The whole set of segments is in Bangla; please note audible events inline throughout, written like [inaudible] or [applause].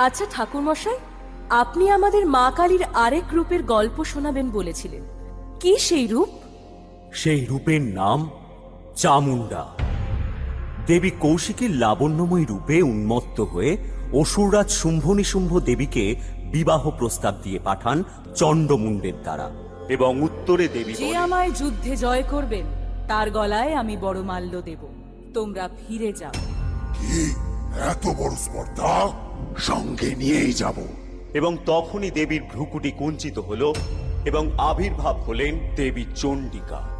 আচ্ছা ঠাকুরমশাই আপনি আমাদের মা কালীর আরেক রূপের গল্প শোনাবেন বলেছিলেন। কি সেই রূপ? সেই রূপের নাম চামুন্ডা দেবী কৌশিকীর লাবণ্যময় রূপে উন্মত্ত হয়ে অসুররাজ শুম্ভ নিশুম্ভ দেবীকে বিবাহ প্রস্তাব দিয়ে পাঠান চণ্ডমুণ্ডের দ্বারা এবং উত্তরে দেবী যে আমায় যুদ্ধে জয় করবেন তার গলায় আমি বড় মাল্য দেব। তোমরা ফিরে যাও। এত বড় স্পর্ধা? সঙ্গে নিয়েই যাব। এবং তখনই দেবীর ভ্রুকুটি কুঞ্চিত হল এবং আবির্ভাব হলেন দেবী চণ্ডিকা।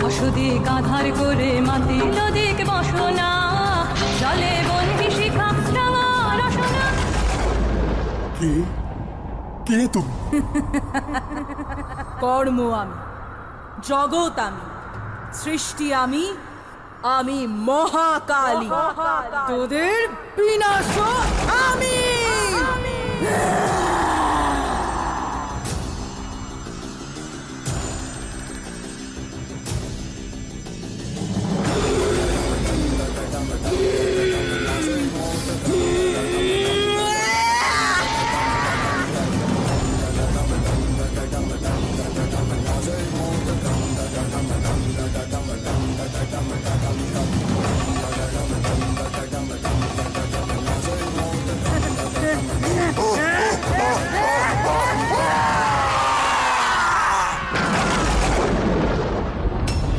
বসতি কাঁধার করে মাতি নদীক বসনা কে? কে তুমি? [laughs] কর্ম আমি জগৎ আমি সৃষ্টি আমি আমি মহাকালী। তোদের বিনাশ আমি।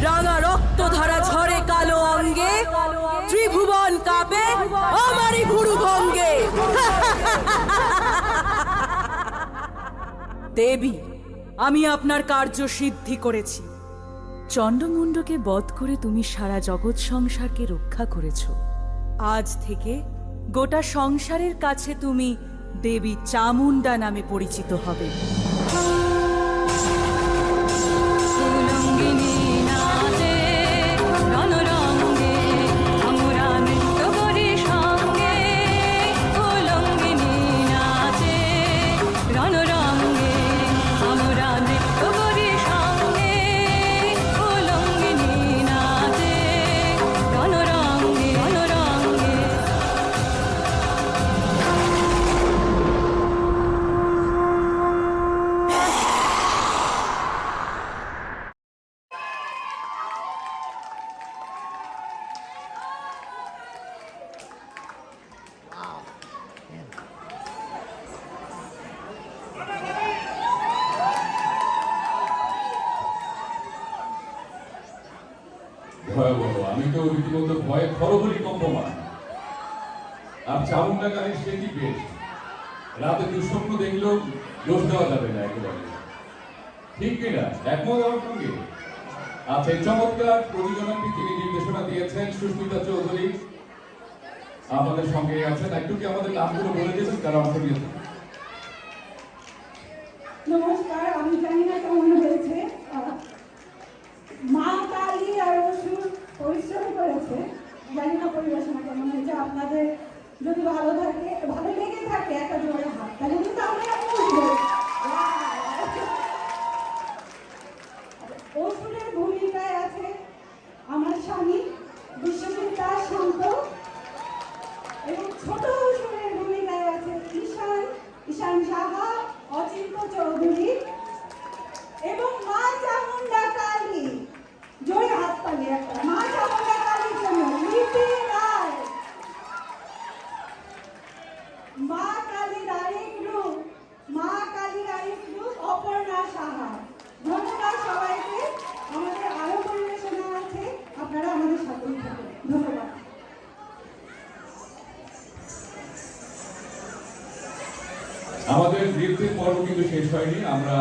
রাঙা রক্ত ধারা ঝরে কালো অঙ্গে ত্রিভুবন কাঁপে আমারই ভুরু ভঙ্গে। দেবী আমি আপনার কার্য সিদ্ধি করেছি। চণ্ডমুণ্ডকে বধ করে তুমি সারা জগৎ সংসারকে রক্ষা করেছ। আজ থেকে গোটা সংসারের কাছে তুমি দেবী চামুন্ডা নামে পরিচিত হবে। ভয়াবহ। আমি তো রীতিমতো ভয়ে খরগরি কম্পমান। আর চামুন্ডা কালীর স্মৃতি বেশ? রাতে দুঃস্বপ্ন দেখলেও দোষ দেওয়া যাবে না একেবারে। ঠিক কিনা একমত আমার সঙ্গে? আচ্ছা চমৎকার প্রযোজনাটি তিনি নির্দেশনা দিয়েছেন সুস্মিতা চৌধুরী। আমাদের সঙ্গে আছেন। একটু কি আমাদের নামগুলো বলে দিয়েছেন কারা অংশ নিয়েছেন নমস্কার, আমি জানি না কেমন হয়েছে। পরিশ্রম করেছে, জানি না পরিবেশনা কেমন হয়েছে, আপনাদের যদি ভালো থাকে, ভালো লেগে থাকে একটা জোরে হাত, তাহলে কিন্তু আমরা আচ্ছা, অসুরের ভূমিকায় আছে আমার স্বামী, বিশ্বজিৎ দাস শান্ত। এবং ছোট অসুরের ভূমিকায় আছে ঈশান ঈশান সাহা অচিন্ত চৌধুরী। মা কালীর আরেক রূপ, মা কালীর আরেক রূপ অপর্ণা সাহা। ধন্যবাদ সবাইকে। আমাদের আরও পরিবেশনা আছে। আপনারা আমাদের সাথে ধন্যবাদ। আমাদের নৃত্যের পর্ব কিন্তু শেষ হয়নি। আমরা